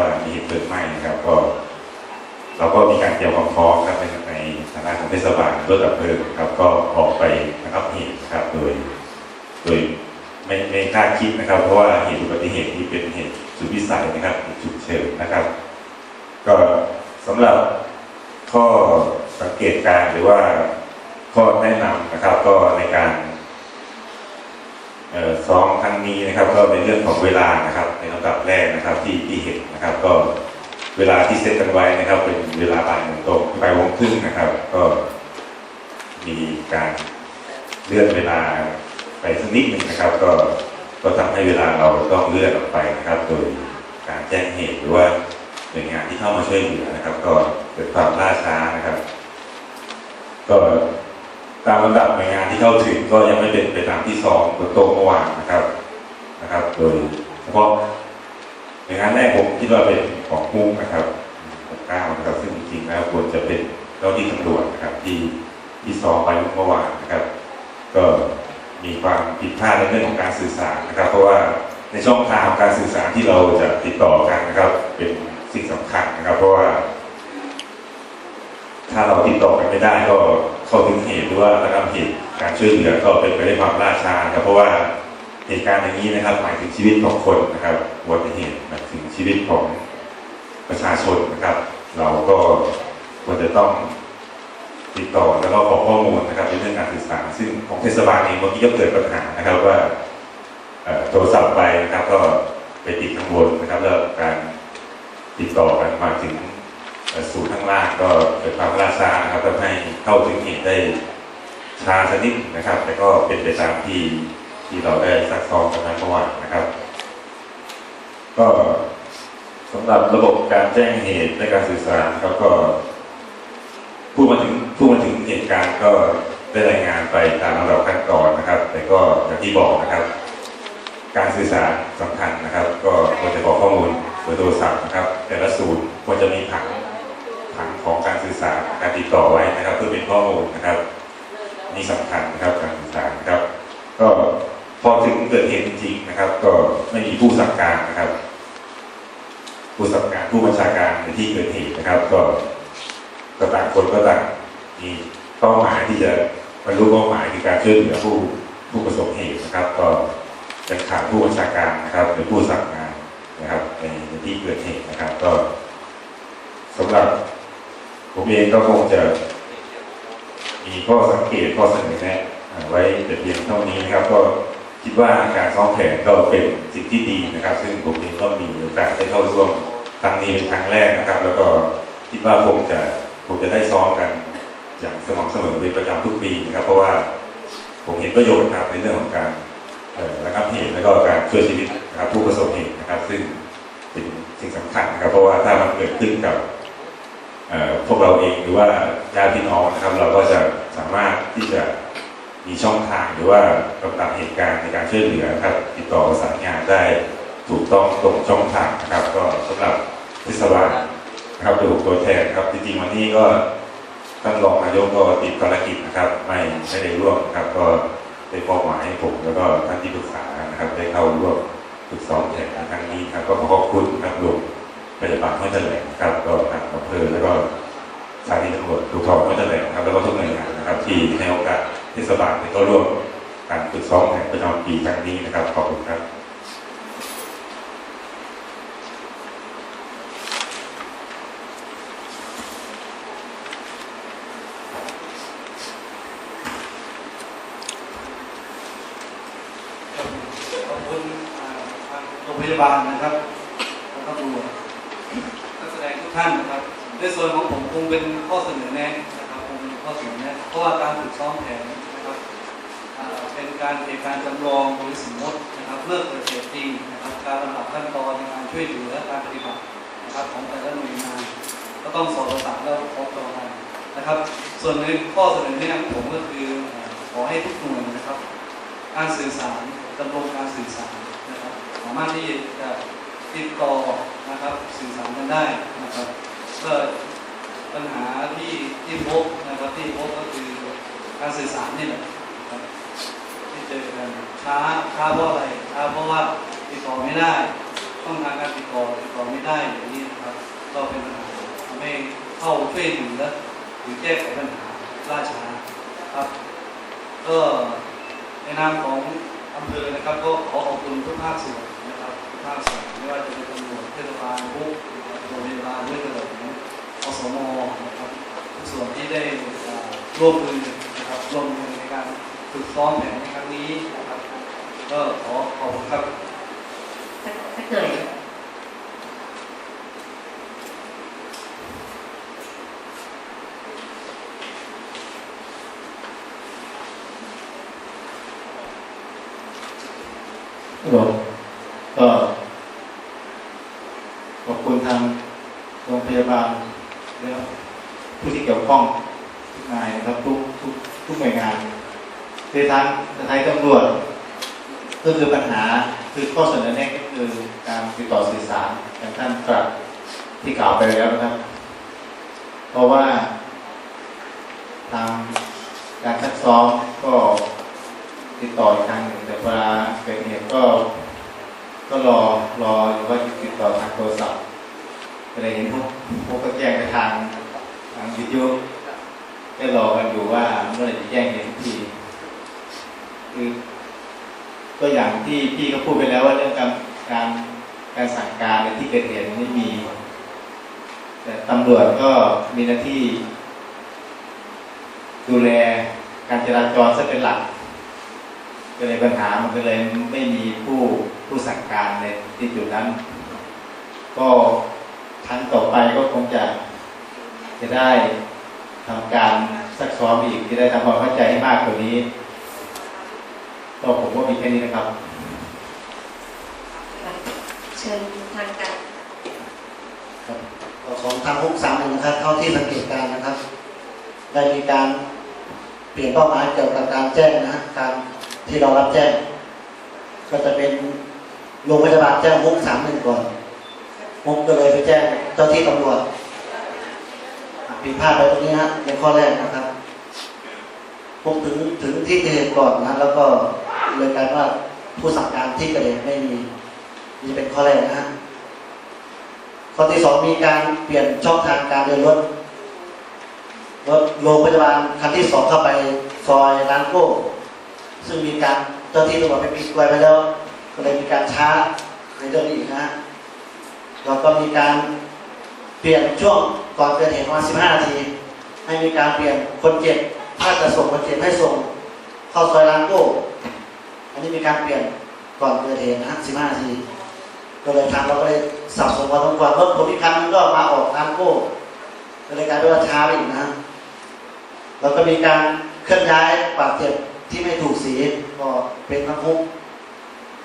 ว่ามีเหตุเพลิงไหม้นะครับ ก็ เราก็มีการเตรียมความพร้อมครับในในฐานะของเทศบาลรถดับเพลิงครับ ก็ออกไประงับเหตุครับ โดย โดยไม่ไม่คาดคิดนะครับ เพราะว่าเหตุอุบัติเหตุนี้เป็นเหตุสุดวิสัยนะครับเหตุฉุกเฉินนะครับ ก็สำหรับข้อสังเกตการหรือว่าข้อแนะนำนะครับ ก็ในการ ซ้อมครั้งนี้นะครับ ก็ในเรื่องของเวลานะครับ ในลำดับแรกนะครับที่ที่เห็นนะครับ ก็เวลาที่เซตกันไว้นะครับ เป็นเวลาบ่ายโมงตรงบ่ายโมงครึ่งนะครับ ก็มีการเลื่อนเวลาไปสักนิดหนึ่งนะครับ ก็ก็ทำให้เวลาเราต้องเลื่อนออกไปนะครับ โดยการแจ้งเหตุหรือว่าหน่วยงานที่เข้ามาช่วยเหลือนะครับ ก็เกิดความล่าช้านะครับ ก็ ตามลำดับหน่วยงานที่เข้าถึงก็ยังไม่เป็นไปตามที่สองบนโต๊ะเมื่อวานนะครับนะครับ โดยเฉพาะหน่วยงานแรกผมคิดว่าเป็นของมุ้งนะครับของก้าวนะครับซึ่งจริงๆแล้วควรจะเป็นเจ้าที่ตำรวจนะครับ ที่ที่ซ้อมไปเมื่อวานนะครับ ก็มีความผิดพลาดในเรื่องของการสื่อสารนะครับ เพราะว่าในช่องทางการสื่อสารที่เราจะติดต่อกันนะครับ เป็นสิ่งสำคัญนะครับ เพราะว่า ถ้าเราติดต่อกันไม่ได้ก็เข้าถึงเหตุหรือว่าระงับเหตุการช่วยเหลือก็เป็นไปด้วยความล่าช้าครับ เพราะว่าเหตุการณ์อย่างนี้นะครับหมายถึงชีวิตของคนนะครับอุบัตเหตุหมายถึงชีวิตของประชาชนนะครับ เราก็ควรจะต้องติดต่อแล้วก็ขอข้อมูลนะครับในเรื่องการสื่อสารซึ่งของเทศบาลเองเมื่อกี้ก็เกิดปัญหานะครับว่าโทรศัพท์ไปนะครับก็ไปติดข้างบนนะครับแล้วการติดต่อกันมาถึง สู่ข้างล่างก็เกิดความล่าช้านะครับทำให้เข้าถึงเหตุได้ช้าสักนิดนะครับ แต่ก็เป็นไปตามที่ที่เราได้ซักซ้อมกันมาเมื่อวานนะครับ ก็สำหรับระบบการแจ้งเหตุในการสื่อสารครับก็ผู้มาถึงผู้มาถึงเหตุการณ์ก็ได้รายงานไปตามลำดับขั้นตอนนะครับ แต่ก็อย่างที่บอกนะครับ การสื่อสารสำคัญนะครับ ก็ควรจะบอกข้อมูลเบอร์โทรศัพท์นะครับ แต่ละศูนย์ควรจะมีผังผัง ติดต่อไว้นะครับ เพื่อเป็นข้อมูลนะครับนี่สำคัญนะครับการสื่อสารนะครับ ก็พอถึงเกิดเหตุจริงนะครับ ก็ไม่มีผู้สั่งการนะครับ ผู้สั่งการผู้บัญชาการในที่เกิดเหตุนะครับ ก็ก็ต่างคนก็ต่างมีเป้าหมายที่จะบรรลุเป้าหมายคือการช่วยเหลือผู้ผู้ประสบเหตุนะครับ ก็จะขาดผู้บัญชาการนะครับหรือผู้สั่งงานนะครับในในที่เกิดเหตุนะครับ ก็สำหรับ ผมเองก็คงจะมีข้อสังเกตข้อเสนอแนะไว้แต่เพียงเท่านี้นะครับ ก็คิดว่าการซ้อมแผนก็เป็นสิ่งที่ดีนะครับ ซึ่งผมเองก็มีโอกาสได้เข้าร่วมครั้งนี้เป็นครั้งแรกนะครับ แล้วก็คิดว่าคงจะคงจะได้ซ้อมกันอย่างสม่ำเสมอเป็นประจำทุกปีนะครับ เพราะว่าผมเห็นประโยชน์ครับในเรื่องของการระงับเหตุและก็การช่วยชีวิตนะครับผู้ประสบเหตุนะครับ ซึ่งเป็นสิ่งสำคัญนะครับ เพราะว่าถ้ามันเกิดขึ้นกับ พวกเราเองหรือว่าญาติพี่น้องนะครับ เราก็จะสามารถที่จะมีช่องทางหรือว่ากำกับเหตุการณ์ในการช่วยเหลือครับ ติดต่อประสานงานได้ถูกต้องตรงช่องทางนะครับ ก็สำหรับเทศบาลนะครับโดยตัวแทนครับจริงๆวันนี้ก็ท่านรองนายกก็ติดภารกิจนะครับ ไม่ไม่ได้ร่วมนะครับ ก็ได้มอบหมายให้ผมแล้วก็ท่านที่ปรึกษานะครับ ได้เข้าร่วมฝึกซ้อมแข่งในครั้งนี้ครับ ก็ขอขอบคุณครับรว มพยาบาลห้วยแถลงครับก็ทางอำเภอแล้วก็สถานีตำรวจทุกทองห้วยแถลงครับแล้วก็ทุกหน่วยงานนะครับ ที่ให้โอกาสเทศบาลได้เข้าร่วมการฝึกซ้อมแผนประจำปีครั้งนี้นะครับขอบคุณครับ ขอบคุณอ่าทางโรงพยาบาลนะครับแล้วก็ตำรวจนักแสดงทุกท่านนะครับ ใน ส่วนของผมคงเป็นข้อเสนอแนะนะครับคงเป็นข้อเสนอแนะเพราะว่าการฝึกซ้อมแผนนะครับเป็นการเหตุการณ์จำลองโดยสมมตินะครับเมื่อเกิดเหตุจริงนะครับการลำดับขั้นตอนในการช่วยเหลือการปฏิบัตินะครับของแต่ละหน่วยงานก็ต้องสอดประสานแล้วพบต่อกันนะครับ ส่วนในข้อเสนอแนะของผมก็คือเอ่อขอให้ทุกหน่วยนะครับ การสื่อสารดำรงการสื่อสารนะครับสามารถที่จะติดต่อนะครับสื่อสารกันได้นะครับ ก็ปัญหาที่ที่พบนะครับที่พบก็คือการสื่อสารนี่แหละที่เจอกันช้าช้าเพราะอะไรช้าเพราะว่าติดต่อไม่ได้ต้องทางการติดต่อติดต่อไม่ได้อย่างนี้นะครับ ก็เป็นปัญหาทำให้เข้าช่วยเหลือหรือแก้ไขปัญหาล่าช้าครับ ก็ในนามของอำเภอนะครับ ก็ขอขอบคุณทุกภาคส่วนนะครับทุกภาคส่วนไม่ว่าจะเป็นตำรวจเทศบาลพุกโรงพยาบาลด้วยกันเลย สมนะครับทุกส่วนที่ได้เอ่อร่วมมือนะครับร่วมมือในการฝึกซ้อมแผนในครั้งนี้นะครับ ก็ขอขอบคุณครับถ้าถ้าเกิดครับผมก็ขอบคุณทางโรงพยาบาล และผู้ที่เกี่ยวข้องทุกนายนะครับทุกทุกทุกหน่วยงานในทางทางตำรวจก็คือปัญหาคือข้อเสนอแนะก็คือการติดต่อสื่อสารอย่างท่านตรัสที่กล่าวไปแล้วนะครับ เพราะว่าทางการซักซ้อมก็ติดต่ออีกทางหนึ่งแต่เวลาเกิดเหตุก็ ก็รอรออยู่ว่าจะติดต่อทางโทรศัพท์ เลยเห็นพวกพวกก็แจ้งไปทางทางวิทยุก็รอกันอยู่ว่าเมื่อไหร่จะแจ้งเหตุทีคือก็อย่างที่พี่เขาพูดไปแล้วว่าเรื่องการการการสั่งการในที่เกิดเหตุไม่มี แต่ตำรวจก็มีหน้าที่ ดูแลการจราจรซะเป็นหลักก็เลยปัญหามันก็เลยไม่มีผู้ผู้สั่งการในที่จุดนั้น ก็ ครั้งต่อไปก็คงจะจะได้ทำการซักซ้อมอีกจะได้ทำความเข้าใจให้มากกว่านี้ก็ผมว่ามีแค่นี้นะครับ เชิญทางการของทางฮุกสามหนึ่งนะครับเท่าที่สังเกตการณ์นะครับ ได้มีการเปลี่ยนเป้าหมายเกี่ยวกับการแจ้งนะฮะการที่เรารับแจ้ง ก็จะเป็นโรงพยาบาลแจ้งฮุกสามหนึ่งก่อน ฮุกก็เลยไปแจ้งเจ้าที่ตำรวจผิดพลาดไปตรงนี้นะในข้อแรกนะครับฮุกถึงถึงที่เกิดเหตุก่อนนะแล้วก็เลยกลายว่าผู้สั่งการที่เกิดเหตุไม่มีนี่เป็นข้อแรกนะฮะข้อที่สองมีการเปลี่ยนช่องทางการเดินรถรถโรงพยาบาลคันที่สองเข้าไปซอยร้านโก้ซึ่งมีการเจ้าที่ตำรวจไปปิดไว้ไปแล้ว ก็เลยมีการช้าในเรื่องนี้อีกนะฮะ เราก็มีการเปลี่ยนช่วงก่อนเกิดเหตุประมาณ15 นาที ให้มีการเปลี่ยนคนเจ็บถ้าจะส่งคนเจ็บให้ส่งเข้าซอยร้านโก้อันนี้มีการเปลี่ยนก่อนเกิดเหตุนะฮะ15 นาที ก็เลยทำเราก็เลยสับสนพอสมควรรถผมอีกคันนึงก็มาออกทางโก้ก็เลยกลายเป็นว่าช้าไปอีกนะฮะแล้วก็มีการเคลื่อนย้ายบาดเจ็บที่ไม่ถูกสีก็เป็นทั้งคุ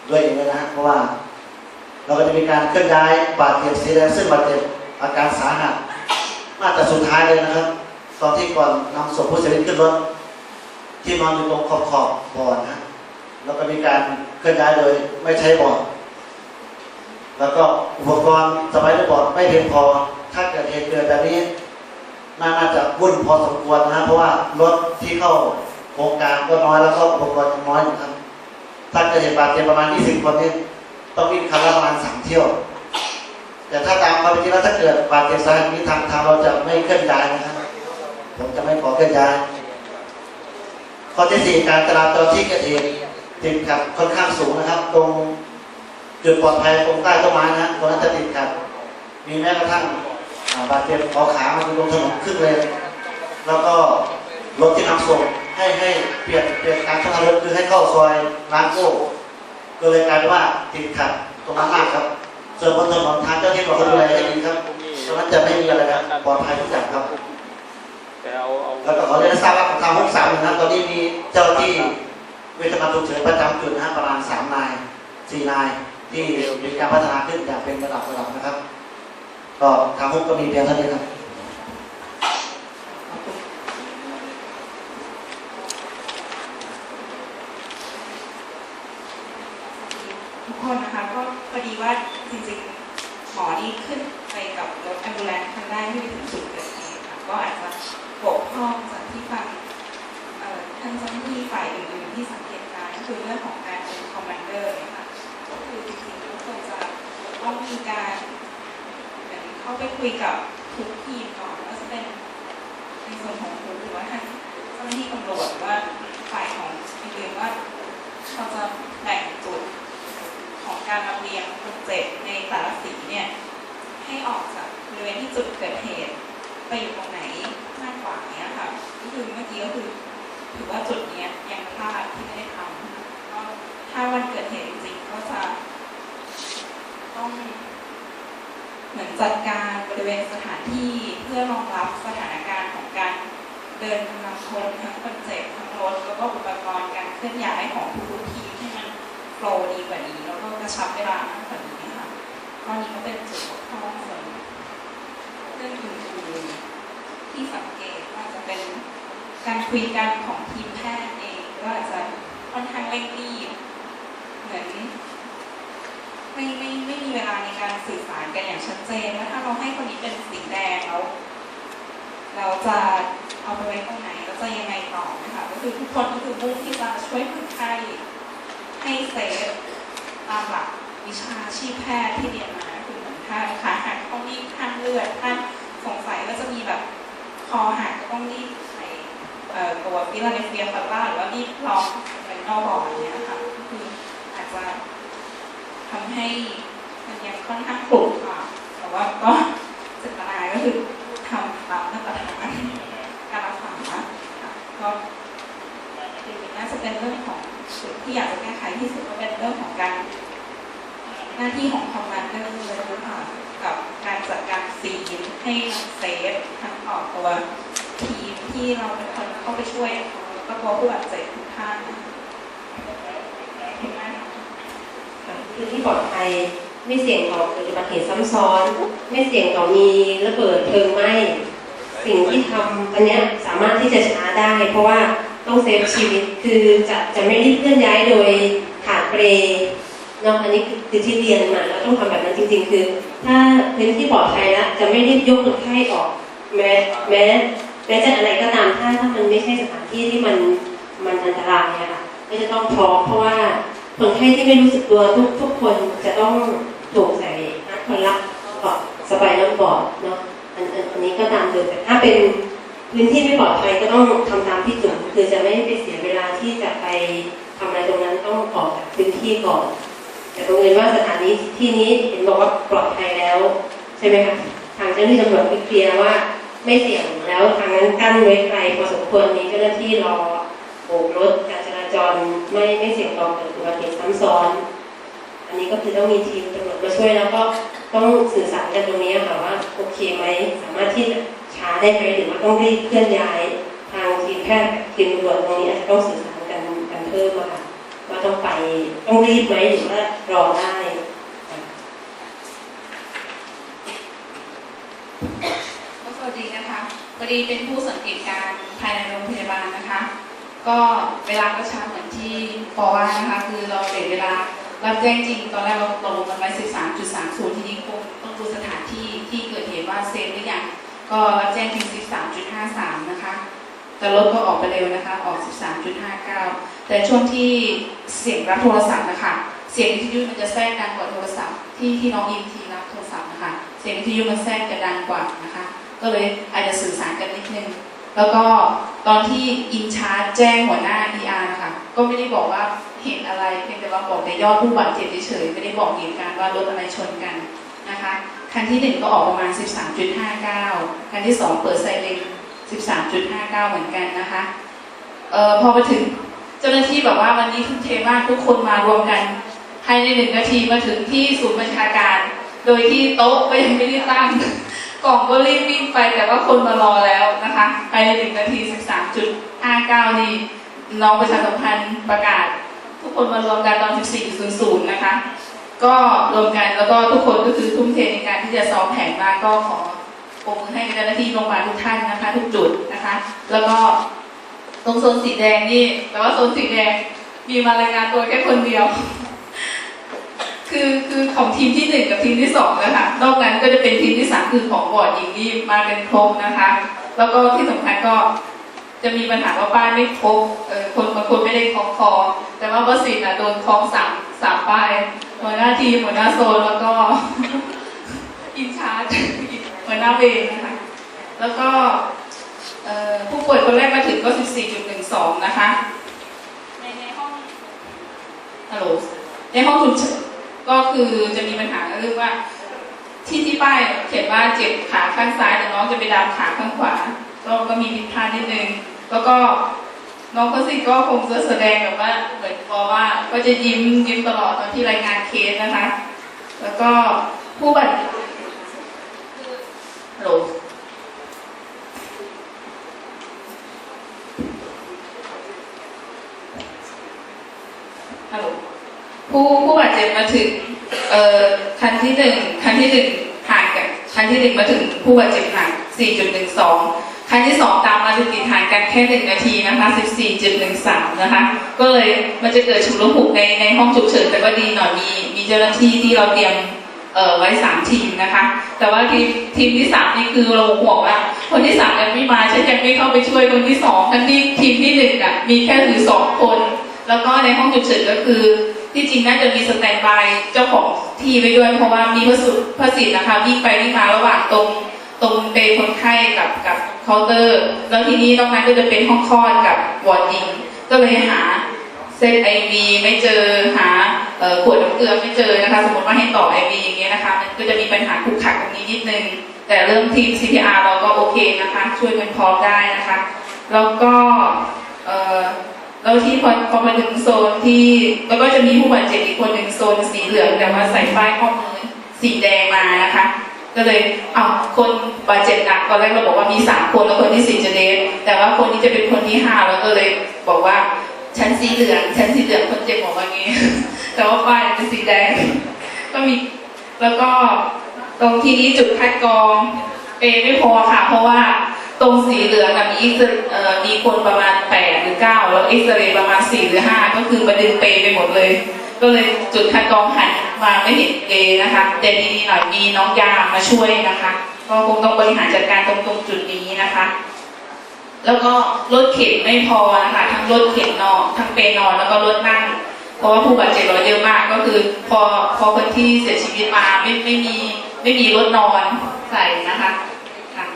ด้วยเองเลยนะเพราะว่า เราก็จะมีการเคลื่อนย้ายบาดเจ็บสีแดงซึ่งบาดเจ็บอาการสาหัสน่าจะสุดท้ายเลยนะครับ ตอนที่ก่อนนำศพผู้เสียชีวิตขึ้นรถที่นอนอยู่ตรงขอบขอบบ่อนะแล้วก็มีการเคลื่อนย้ายโดยไม่ใช้บ่อแล้วก็อุปกรณ์สมัยก่อนไม่เพียงพอ ถ้าเกิดเหตุเกิดแบบนี้น่าน่าจะวุ่นพอสมควรนะเพราะว่ารถที่เข้าโครงการก็น้อยแล้วก็อุปกรณ์น้อยนะครับถ้าเกิดเหตุบาดเจ็บประมาณ 20 คนนี่ ต้องวิ่งคันละประมาณ3เที่ยว แต่ถ้าตามความเป็นจริงแล้วถ้าเกิดบาดเจ็บสาหัสนี้ทางทางเราจะไม่เคลื่อนย้ายนะครับผมจะไม่ขอเคลื่อนย้ายข้อที่สี่การจราจรที่เกิดเหตุติดขัดค่อนข้างสูงนะครับ ตรงจุดปลอดภัยตรงใต้ต้นไม้นะตรงนั้นจะติดขัดมีแม้กระทั่งบาดเจ็บขอขามาลงถนนครึ่งเลย แล้วก็รถที่นำส่งให้ให้เปลี่ยนเปลี่ยนการทางรถคือให้เข้าซอยร้านโก้ ก็เลยกลายเป็นว่าติดขัดตรงนั้นมากครับ ส่วนบนถนนทางเจ้าที่บอกเขาดูแลให้ดีครับตรงนั้นจะไม่มีอะไรนะปลอดภัยทุกอย่างครับแต่เอาเอาแล้วก็ขอเรียนให้ทราบว่าของทางห้องสามนะตอนนี้มีเจ้าหน้าที่เวชภัณฑ์ฉุกเฉินประจำจุดนะฮะประมาณสามนายสี่นายที่มีการพัฒนาขึ้นอย่างเป็นระดับระดับนะครับ ก็ทางห้องก็มีเพียงเท่านี้ครับ ทุกคนนะคะก็พอดีว่าจริงๆหมอนี่ขึ้นไปกับรถแอมบูเลนซ์คันแรกที่ไปถึงจุดเกิดเหตุค่ะก็อาจจะบกพร่องจากที่ฟังเอ่อท่านเจ้าหน้าที่ฝ่ายอื่นๆที่สังเกตการณ์ก็คือเรื่องของการเป็นคอมมานเดอร์เนี่ยค่ะก็คือจริงๆทุกคนจะต้องมีการ เข้าไปคุยกับ ทุกทีมก่อนว่าจะเป็นในส่วนของครูหรือว่าทางเจ้าหน้าที่ตำรวจหรือว่าฝ่ายของอื่นๆว่าเขาจะแบ่งจุดของการลำเลียงคนเจ็บในแต่ละสีเนี่ยให้ออกจากบริเวณที่จุดเกิดเหตุไปอยู่ตรงไหนมากกว่าเนี้ยค่ะก็คือเมื่อกี้ก็คือถือว่าจุดเนี้ยยังพลาดที่ไม่ได้ทำก็ถ้าวันเกิดเหตุจริงก็จะต้อง เหมือนจัดการบริเวณสถานที่เพื่อรองรับสถานการณ์ของการเดินกำลังคนทั้งคนเจ็บทั้งรถแล้วก็อุปกรณ์การเคลื่อนย้ายของทุกทีให้มันโฟลว์ดีกว่านี้ แล้วก็กระชับเวลามากกว่านี้ค่ะข้อนี้ก็เป็นจุดบกพร่องส่วนเรื่องอื่นๆที่สังเกตว่าจะเป็นการคุยกันของทีมแพทย์เองก็อาจจะค่อนข้างเร่งรีบเหมือนไม่ไม่ไม่มีเวลาในการสื่อสารกันอย่างชัด เจนว่าถ้าเราให้คนนี้เป็นสีแดงแล้วเราจะเอาไปไว้ตรงไหนแล้วจะยังไงต่อนะคะก็คือทุกคนก็คือมุ่งที่จะช่วยคนไข้ให้เซฟตามหลักวิชาชีพแพทย์ที่เรียนมาคือเหมือนถ้าขาหักต้องรีบห้ามเลือดถ้าสงสัยว่าจะมีแบบคอหักก็ต้องรีบใส่ตัวฟิลาเดลเฟียฟาร่าหรือว่ารีบลอกเป็นอกบอร์ดเนี่ยนะคะก็คืออาจจะทำให้มันยังค่อนข้างขรุขระแต่ว่า ก็เจตนาก็คือทำตามมาตรฐานการรักษาค่ะก็คือน่าจะเป็นเรื่องของจุดที่อยากจะแก้ไขที่สุดก็เป็นเรื่องของการ หน้าที่ของคอมมานเดอร์เลยค่ะกับการจัดการซีนให้เซฟทั้งออกตัวทีมที่เราเป็นคนเข้าไปช่วยแล้วก็ตัวผู้บาดเจ็บทุกท่านคือที่ปลอดภัย ไม่เสี่ยงต่อเกิดอุบัติเหตุซ้ำซ้อน ไม่เสี่ยงต่อมีระเบิดเพลิงไหม้สิ่งที่ทำอันนี้สามารถที่จะช้าได้ เพราะว่าต้องเซฟชีวิตคือจะจะไม่รีบเคลื่อนย้ายโดยขาดเปรย์เนาะอันนี้คือที่เรียนมาแล้วต้องทำแบบนั้นจริง ๆ คือ ถ้าพื้นที่ปลอดภัยแล้วจะไม่รีบยกคนไข้ออก แม้แม้แม้จะอะไรก็ตามถ้าถ้ามันไม่ใช่สถานที่ที่มันมันอันตรายอะค่ะก็จะต้องพร้อมเพราะว่าคนไข้ที่ไม่รู้สึกตัวทุกทุกคนจะต้อง ถูกใส่นักคนรับกอดสบายน้ำบอดเนาะอันอันนนี้ก็ตามเดิมแต่ถ้าเป็นพื้นที่ไม่ปลอดภัยก็ต้องทำตามที่จุดคือจะไม่ไปเสียเวลาที่จะไปทำอะไรตรงนั้นต้องออกจากพื้นที่ก่อน แต่ตรงเรียนว่าสถานีที่นี้เห็นบอกว่าปลอดภัยแล้ว ใช่ไหมคะทางเจ้าหน้าที่ตำรวจไปเคลียร์ว่าไม่เสี่ยงแล้วทางนั้นกั้นไว้ไกลพอสมควรมีเจ้าหน้าที่รอโบกรถการจราจรไม่ไม่เสี่ยงต่อเกิดอุบัติเหตุซ้ำซ้อน นนี้ก็คือต้องมีทีมตำรวจมาช่วยแล้วก็ต้องสื่อสารกันตรงนี้ค่ะว่าโอเคไหมสามารถที่จะช้าได้ไหมหรือว่าต้องรีบเคลื่อนย้ายทางทีมแพทย์ทีมตำรวจตรงนี้อาจจะต้องสื่อสารกันกันเพิ่มอะค่ะว่าต้องไปต้องรีบไหมหรือว่ารอได้ก็สวัสดีนะคะพอดีเป็นผู้สังเกตการณ์ภายในโรงพยาบาลนะคะ ก็เวลาก็ช้าเหมือนที่ปอว่านะคะ คือเราเสียเวลา รับแจ้งจริงตอนแรกเราตกลงกันไว้13.30 ทีนี้คงต้องดูสถานที่ที่เกิดเหตุว่าเซฟหรือยังก็รับแจ้งจริง 13.53 นะคะ แต่รถก็ออกไปเร็วนะคะ ออก 13.59 แต่ช่วงที่เสียงรับโทรศัพท์นะคะ เสียงวิทยุมันจะแทรกดังกว่าโทรศัพท์ที่ที่น้องอินทีรับโทรศัพท์นะคะ เสียงวิทยุมันแทรกจะดังกว่านะคะ ก็เลยอาจจะสื่อสารกันนิดนึง แล้วก็ตอนที่อินชาร์จแจ้งหัวหน้า ER นะคะ ก็ไม่ได้บอกว่า เหตุอะไรเพียงแต่ว่าบอกแต่ยอดผู้บาดเจ็บเฉยๆไม่ได้บอกเหตุการณ์ว่ารถอะไรชนกันนะคะคันที่หนึ่งก็ออกประมาณ 13.59 คันที่สองเปิดไซเรน13.59 เหมือนกันนะคะเอ่อพอไปถึงเจ้าหน้าที่แบบว่าวันนี้ทุ่มเทมากทุกคนมารวมกันภายในหนึ่งนาทีมาถึงที่ศูนย์บัญชาการ โดยที่โต๊ะก็ยังไม่ได้ตั้งกล่องก็รีบวิ่งไปแต่ว่าคนมารอแล้วนะคะภายในหนึ่งนาที 13.59 นี่น้องประชาสัมพันธ์ประกาศ ทุกคนมารวมกันตอน 14.00 นะคะ ก็รวมกันแล้วก็ทุกคนก็คือทุ่มเทในการที่จะซ้อมแผนมาก็ขอปรบมือให้เจ้าหน้าที่โรงพยาบาลทุกท่านนะคะ ทุกจุดนะคะ แล้วก็ตรงโซนสีแดงนี่ แต่ว่าโซนสีแดงมีมารายงานตัวแค่คนเดียว คือคือของทีมที่หนึ่งกับทีมที่สองนะคะนอกนั้นก็จะเป็นทีมที่สามคือของบอร์ดหญิงนี่มากันครบนะคะ แล้วก็ที่สำคัญก็ จะมีปัญหาว่าป้ายไม่ครบเออคนบางคนไม่ได้คล้องคอ แต่ว่าเบอร์สี่น่ะโดนคล้องสามสามป้ายหัวหน้าทีมหัวหน้าโซนแล้วก็อินชาร์จอินมาหน้าเวรนะคะแล้วก็เอ่อผู้ป่วยคนแรกมาถึงก็ 14.12 นะคะ ในในห้องฮัลโหลในห้องฉุกเฉินก็คือจะมีปัญหาเรื่องว่า ที่ที่ป้ายเขียนว่าเจ็บขาข้างซ้ายแต่น้องจะไปดามขาข้างขวา ก็ก็มีผิดพลาดนิดนึง แล้วก็น้องคนสิก็คงจะแสดงแบบว่าเหมือนพอว่าก็จะยิ้มยิ้มตลอดตอนที่รายงานเคสนะคะ แล้วก็ผู้บาดเจ็บฮัลโหลฮัลโหลผู้ผู้บาดเจ็บมาถึงเอ่อคันที่หนึ่งคันที่หนึ่งห่างกันคันที่หนึ่งมาถึงผู้บาดเจ็บห่าง4.12 คันที่สองตามมาติดติดๆห่างกันแค่หนึ่งนาทีนะคะ14.13นะคะ ก็เลยมันจะเกิดฉุกละหุกในในห้องฉุกเฉินแต่ก็ดีหน่อยมีมีเจ้าหน้าที่ที่เราเตรียมเอ่อไว้สามทีมนะคะ แต่ว่าทีมทีมที่สามนี่คือเราห่วงว่าคนที่สามยังไม่มาฉันยังไม่เข้าไปช่วยคนที่สองทั้งที่ทีมที่หนึ่งอะมีแค่ถือสองคน แล้วก็ในห้องฉุกเฉินก็คือที่จริงน่าจะมีสแตนบายเจ้าของที่ไว้ด้วย เพราะว่ามีพระสุพระสิทธิ์นะคะวิ่งไปวิ่งมาระหว่างตรง ตรงเปยคนไข้กับกับเคาน์เตอร์ แล้วทีนี้ตรงนั้นก็จะเป็นห้องคลอดกับวอร์ดหญิง ก็เลยหาเซตไอวีไม่เจอหาเอ่อขวดน้ำเกลือไม่เจอนะคะสมมติว่าให้ต่อไอวีอย่างเงี้ยนะคะมันก็จะมีปัญหาขุกขักตรงนี้นิดนึง แต่เรื่องทีม CPR เราก็โอเคนะคะ ช่วยกันพร้อมได้นะคะ แล้วก็เอ่อแล้วที่พอพอมาถึงโซนที่แล้วก็จะมีผู้บาดเจ็บอีกคนหนึ่งโซนสีเหลืองแต่ว่าใส่ป้ายข้อมือสีแดงมานะคะ ก็เลยเอาคนบาดเจ็บหนักตอนแรกเราบอกว่ามีสามคนแล้วคนที่สี่จะเดทแต่ว่าคนนี้จะเป็นคนที่ห้าแล้วก็เลยบอกว่าชั้นสีเหลืองชั้นสีเหลืองคนเจ็บบอกว่างี้ แต่ว่าป้ายเป็นสีแดง ก็มีแล้วก็ตรงที่นี้จุดคัดกรองเปย์ไม่พอค่ะ เพราะว่าตรงสีเหลืองมีอีกมีคนประมาณแปดหรือเก้าแล้วเอ็กซเรย์ประมาณสี่หรือห้าก็คือมาดึงเปย์ไปหมดเลย ก็เลยจุดคัดกรองหันมาไม่เห็นเปย์นะคะ แต่ดีหน่อยมีน้องยามาช่วยนะคะก็คงต้องบริหารจัดการตรงตรงจุดนี้นะคะ แล้วก็รถเข็นไม่พอนะคะทั้งรถเข็นนอนทั้งเปรย์นอนแล้วก็รถนั่งเพราะว่าผู้บาดเจ็บเราเยอะมากก็คือ พอพอคนที่เสียชีวิตมาไม่ไม่มีไม่มีรถนอนใส่นะคะค่ะ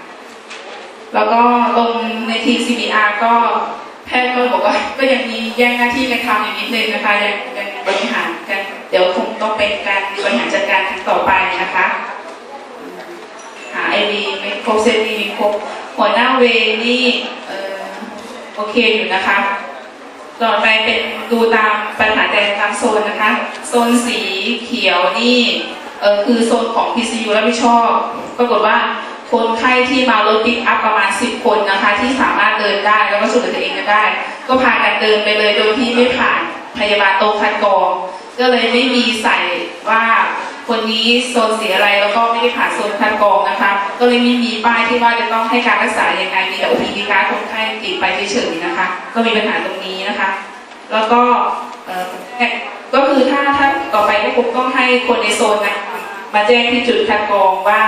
แล้วก็ตรงในที CPR ก็ แพทย์ก็บอกว่าก็ยังมีแย่งหน้าที่กันทำอยู่นิดนึงนะคะยังยังบริหารกันเดี๋ยวคงต้องเป็นการบริหารจัดการครั้งต่อไปนะคะหาไอวีไม่ครบเซตดีไม่ครบหัวหน้าเวนี่โอเคอยู่นะคะต่อไปเป็นดูตามปัญหาแดงตามโซนนะคะ โซนสีเขียวนี่คือโซนของ PCU รับผิดชอบ ปรากฏว่า คนไข้ที่มารถปิกอัพประมาณ 10 คนนะคะ ที่สามารถเดินได้แล้วก็ช่วยตัวเองกันได้ ก็พากันเดินไปเลยโดยที่ไม่ผ่านพยาบาลโต๊ะคัดกรองก็เลยไม่มีใส่ว่าคนนี้โซนเสียอะไรแล้วก็ไม่ได้ผ่านโซนคัดกรองนะคะ ก็เลยไม่มีป้ายที่ว่าจะต้องให้การรักษาอยังไงมีแต่ OPD การคนไข้ติดไปเฉยๆนะคะ ก็มีปัญหาตรงนี้นะคะ แล้วก็เออก็คือถ้าถ้าต่อไปก็คงต้องให้คนในโซนนะมาแจ้งที่จุดคัดกรองว่า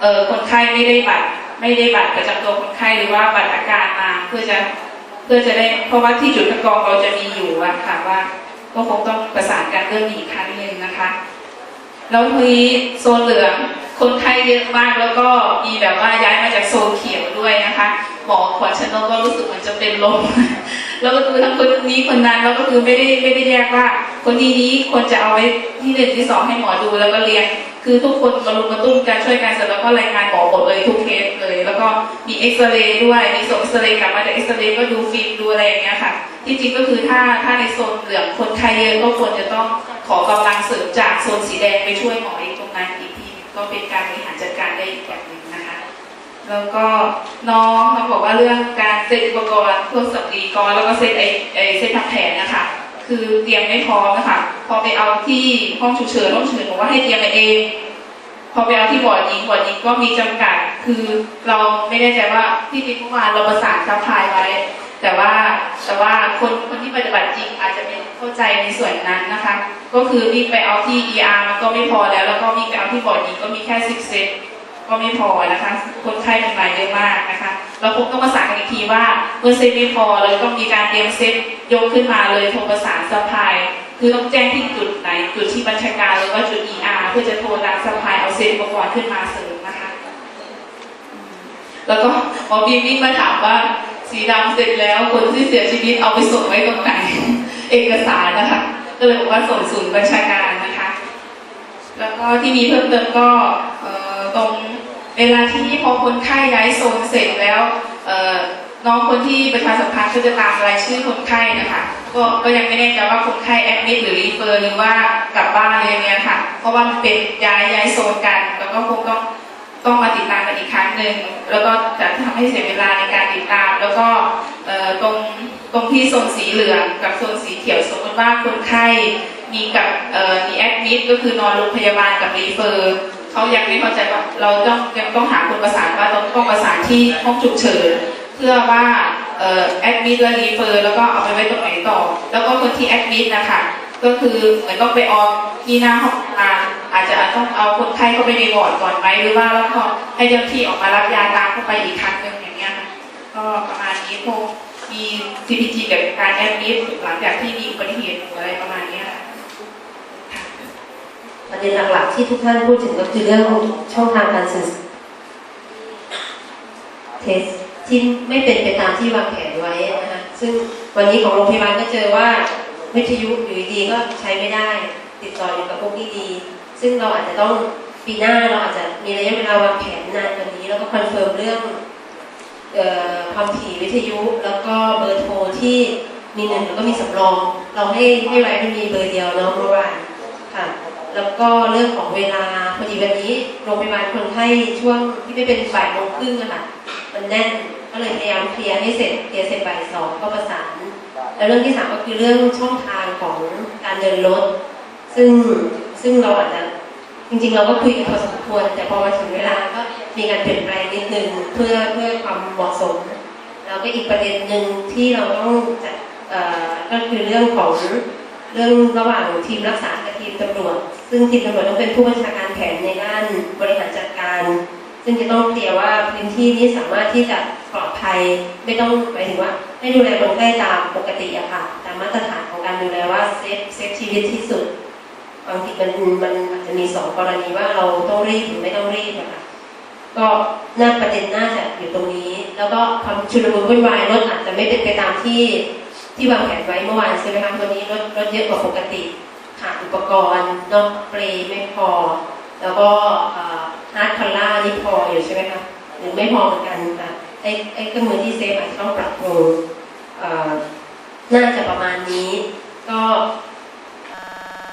เออคนไข้ไม่ได้บัตรไม่ได้บัตรประจำตัวคนไข้หรือว่าบัตรอาการมาเพื่อจะเพื่อจะได้เพราะว่าที่จุดคัดกรองเราจะมีอยู่อะค่ะว่าก็คงต้องประสานกันเรื่องนี้อีกครั้งหนึ่งนะคะแล้วทีนี้โซนเหลืองคนไข้เยอะมากแล้วก็มีแบบว่าย้ายมาจากโซนเขียวด้วยนะคะหมอขวัญชนกก็รู้สึกเหมือนจะเป็นลม แล้วก็คือทั้งคนนี้คนนั้นแล้วก็คือไม่ได้ไม่ได้แยกว่า คนนี้นี้ควรจะเอาไว้ที่หนึ่งที่สองให้หมอดูแล้วก็เรียงคือทุกคนมารุมมาตุ้มกันช่วยกันเสร็จแล้วก็รายงานหมอหมดเลยทุกเคสเลย แล้วก็มีเอ็กซเรย์ด้วยมีส่งเอ็กซเรย์กลับมาจากเอ็กซเรย์ก็ดูฟิล์มดูอะไรอย่างเงี้ยค่ะที่จริงก็คือถ้าถ้าในโซนเหลืองคนไข้เยอะก็ควรจะต้องขอกำลังเสริมจากโซนสีแดงไปช่วยหมออีกตรงนั้นอีกทีก็เป็นการบริหารจัดการได้อีกแบบนึง แล้วก็น้องน้องบอกว่าเรื่องการเซตอุปกรณ์พวกสับรีกรแล้วก็เซตไอไอเซตทำแผนนะคะคือเตรียมไม่พร้อมนะคะพอไปเอาที่ห้องฉุกเฉินห้องฉุกเฉินบอกว่าให้เตรียมมาเอง พอไปเอาที่บอร์ดยิงบอร์ดยิงก็มีจำกัด คือเราไม่แน่ใจว่าที่จริงเมื่อวานเราประสานซัพพลายไว้ แต่ว่าแต่ว่าคนคนที่ปฏิบัติจริงอาจจะไม่เข้าใจในส่วนนั้นนะคะ ก็คือวิ่งไปเอาที่ ER มันก็ไม่พอแล้ว แล้วก็วิ่งไปเอาที่บอร์ดยิงก็มีแค่10เซต ก็ไม่พอนะคะ คนไข้มันมาเยอะมากนะคะ เราคงต้องประสานกันอีกทีว่าเมื่อเซตไม่พอเราต้องมีการเตรียมเซตยกขึ้นมาเลยโทรประสานซัพาย คือต้องแจ้งที่จุดไหน จุดที่บัญชาการแล้วก็จุด ER เพื่อจะโทรตามซัพายเอาเซตอุปกรณ์ขึ้นมาเสริมนะคะ แล้วก็หมอบีมวิ่งมาถามว่าสีดำเสร็จแล้วคนที่เสียชีวิตเอาไปส่งไว้ตรงไหน เอกสารนะคะก็เลยบอกว่าส่งศูนย์บัญชาการนะคะ แล้วก็ที่มีเพิ่มเติมก็ตรง เวลาที่พอคนไข้ย้ายโซนเสร็จแล้วน้องคนที่ประชาสัมพันธ์ก็จะตามรายชื่อคนไข้นะคะก็ก็ยังไม่แน่ใจว่าคนไข้แอดมิดหรือรีเฟอร์หรือว่ากลับบ้านเลยเนี่ยค่ะ เพราะว่ามันเป็นย้ายย้ายโซนกัน แล้วก็คงต้องต้องมาติดตามกันอีกครั้งหนึ่งแล้วก็จะทำให้เสียเวลาในการติดตาม แล้วก็ตรงตรงที่โซนสีเหลืองกับโซนสีเขียวสมมติว่าคนไข้มีกับมีแอดมิดก็คือนอนโรงพยาบาลกับรีเฟอร์ เขายังไม่เข้าใจว่าเราต้องยังต้องหาคนประสานว่าต้องต้องประสานที่ห้องฉุกเฉินเพื่อว่าเอ่อแอดมิดและรีเฟอร์แล้วก็เอาไปไว้ตรงไหนต่อ แล้วก็คนที่แอดมิดนะคะก็คือเหมือนต้องไปออมที่หน้าห้องอ่าอาจจะต้องเอาคนไข้เข้าไปในวอร์ดก่อนไหมหรือว่าแล้วก็ให้เจ้าที่ออกมารับยาตามเข้าไปอีกครั้งหนึ่งอย่างเงี้ยค่ะก็ประมาณนี้คงมี CPG กับการแอดมิดหลังจากที่มีอุบัติเหตุอะไรประมาณนี้ค่ะ ประเด็นหลักๆที่ทุกท่านพูดถึงก็คือเรื่องช่องทางการสื่อเทสที่ไม่เป็นไปตามที่วางแผนไว้นะคะซึ่งวันนี้ของโรงพยาบาลก็เจอว่าวิทยุอยู่ดีก็ใช้ไม่ได้ ติดต่ออยู่กับพวกนี้ดี ซึ่งเราอาจจะต้องปีหน้าเราอาจจะมีระยะเวลาวางแผนนานกว่านี้ แล้วก็คอนเฟิร์มเรื่องออความถี่วิทยุแล้วก็เบอร์โทรที่มีหนึ่งแล้วก็มีสำรอง เราให้ให้ไว้มันมีเบอร์เดียวเนาะเมื่อวานค่ะ แล้วก็เรื่องของเวลาพอดีวันนี้โรงพยาบาลคนไข้ช่วงที่ไม่เป็นบ่ายโมงครึ่งอะค่ะมันแน่นก็เลยพยายามเคลียร์ให้เสร็จเคลียร์เสร็จบ่ายสองก็ประสานแล้วเรื่องที่สามก็คือเรื่องช่องทางของการเดินรถซึ่งซึ่งเราอาจจะจริงๆ เราก็คุยกันพอสมควรแต่พอมาถึงเวลาก็มีการเปลี่ยนแปลงนิดนึงเพื่อเพื่อความเหมาะสม แล้วก็อีกประเด็นหนึ่งที่เราต้องจัดเอ่อก็คือเรื่องของ เรื่องระหว่างทีมรักษากับทีมตำรวจ ซึ่งทีมตำรวจต้องเป็นผู้บัญชาการแผนในด้านบริหารจัดการ ซึ่งจะต้องเคลียร์ว่าพื้นที่นี้สามารถที่จะปลอดภัยไม่ต้องหมายถึงว่าให้ดูแลคนไข้ตามปกติอะค่ะตามมาตรฐานของการดูแลว่าเซฟเซฟชีวิตที่สุดบางทีมันมันอาจจะมีสองกรณีว่าเราต้องรีบหรือไม่ต้องรีบอะค่ะก็น่าประเด็นน่าจะอยู่ตรงนี้ แล้วก็ความชุลมุนวุ่นวายรถอาจจะไม่เป็นไปตามที่ ที่วางแผนไว้เมื่อวานใช่ไหมคะวันนี้รถรถเยอะกว่าปกติขาดอุปกรณ์นอกเปลไม่พอ แล้วก็ฮาร์ดคอลล่านี่พออยู่ใช่ไหมคะหรือไม่พอเหมือนกันค่ะไอ้ไอ้เครื่องมือที่เซฟอาจจะต้องปรับปรุงน่าจะประมาณนี้ ก็